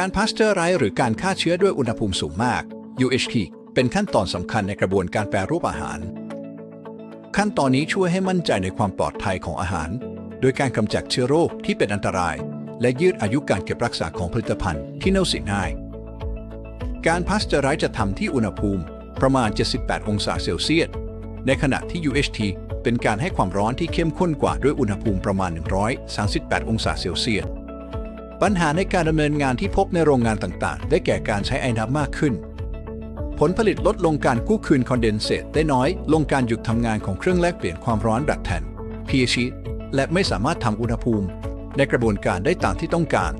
การพาสเจอร์ไรหรือการฆ่าเชื้อด้วยอุณหภูมิสูงมาก UHT เป็นขั้นตอนสำคัญในกระบวนการแปรรูปอาหาร ขั้นตอนนี้ช่วยให้มั่นใจในความปลอดภัยของอาหาร โดยการกำจัดเชื้อโรคที่เป็นอันตราย และยืดอายุการเก็บรักษาของผลิตภัณฑ์ที่เน่าเสียง่าย การพาสเจอร์ไรจะทำที่อุณหภูมิประมาณ 78 องศาเซลเซียส ในขณะที่ UHT เป็นการให้ความร้อนที่เข้มข้นกว่าด้วยอุณหภูมิประมาณ 138 องศาเซลเซียส ปัญหาในการดำเนินงานที่พบในโรงงานต่างๆ ได้แก่การใช้ไอ้น้ำมากขึ้น ผลผลิตลดลงการกู้คืนคอนเดนเซตได้น้อย ลงการหยุดทำงานของเครื่องแลกเปลี่ยนความร้อนแบบแผ่น pH และไม่สามารถทำอุณหภูมิ ในกระบวนการได้ตามที่ต้องการ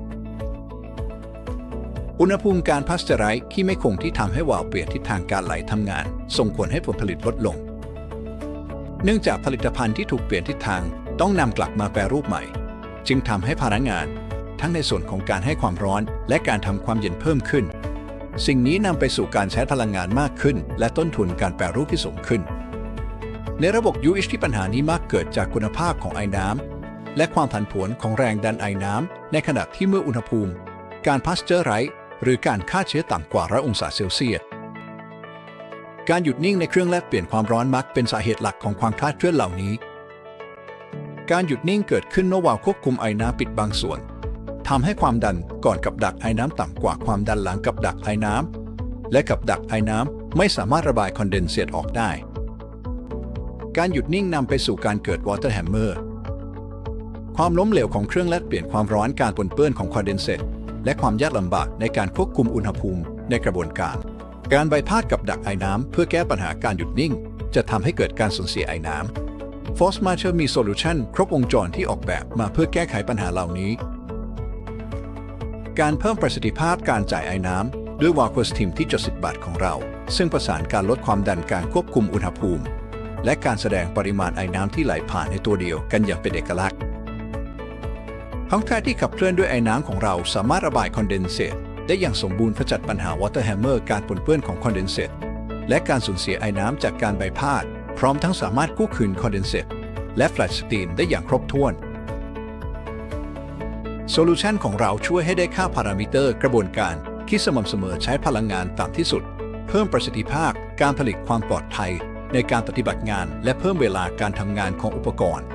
อุณหภูมิการพาสเจอไรซ์ที่ไม่คงที่ทำให้วาล์วเปลี่ยนทิศทางการไหลทำงาน ส่งผลให้ผลผลิตลดลง เนื่องจากผลิตภัณฑ์ที่ถูกเปลี่ยนทิศทางต้องนำกลับมาแปรรูปใหม่ จึงทำให้พนักงาน ทั้งในส่วนของการให้ความร้อน และการทำความเย็นเพิ่มขึ้น สิ่งนี้นำไปสู่การใช้พลังงานมากขึ้น และต้นทุนการแปรรูปที่สูงขึ้น ในระบบ UH ที่ปัญหานี้มักเกิดจากคุณภาพของไอ้น้ำและความผันผวนของแรงดันไอ้น้ำในขณะที่เมื่ออุณหภูมิ การพาสเจอร์ไรซ์หรือการฆ่าเชื้อต่ำกว่าร้อยองศาเซลเซียสการหยุดนิ่งในเครื่องแลกเปลี่ยนความร้อนมักเป็นสาเหตุหลักของความคลาดเคลื่อนเหล่านี้ การหยุดนิ่งเกิดขึ้นเมื่อวาล์วควบคุมไอ้น้ำปิดบางส่วน ทำให้ความดันก่อนกับดักไอ้น้ำต่ำกว่าความดันหลังกับดักไอ้น้ำและกับดักไอ้น้ำไม่สามารถระบายคอนเดนเซตออกได้ การหยุดนิ่งนำไปสู่การเกิดวอเตอร์แฮมเมอร์ความล้มเหลวของเครื่องแลกเปลี่ยนความร้อนการปนเปื้อนของคอนเดนเซตและความยากลำบากในการควบคุมอุณหภูมิในกระบวนการ การใบพาดกับดักไอ้น้ำเพื่อแก้ปัญหาการหยุดนิ่ง จะทำให้เกิดการสูญเสียไอ้น้ำ Force m a t e r มีโซลูชันครบวงจรที่ออกแบบมาเพื่อแก้ไขปัญหาเหล่านี้ การเพิ่มประสิทธิภาพการจ่ายไอ้น้ำด้วยวาล์วสทีมที่70บบาทของเรา ซึ่งประสานการลดความดันการควบคุมอุณหภูมิ และการแสดงปริมาณไอ้น้ำที่ไหลผ่านในตัวเดียวกันอย่างเป็นเอกลักษณ์ห้องแท้ที่ขับเคลื่อนด้วยไอ้น้ำของเราสามารถระบายคอนเดนเซตได้อย่างสมบูรณ์ขจัดปัญหาวอเตอร์แฮมเมอร์การปนเปื้อนของคอนเดนเซตและการสูญเสียไอ้น้ำจากการใบพาด พร้อมทั้งสามารถกู้คืนคอนเดนเซตและแฟลชสกรีนได้อย่างครบถ้วน โซลูชันของเราช่วยให้ได้ค่าพารามิเตอร์กระบวนการที่สม่ำเสมอใช้พลังงานต่ำที่สุด เพิ่มประสิทธิภาพการผลิตความปลอดภัย ในการปฏิบัติงาน และเพิ่มเวลาการทำงานของอุปกรณ์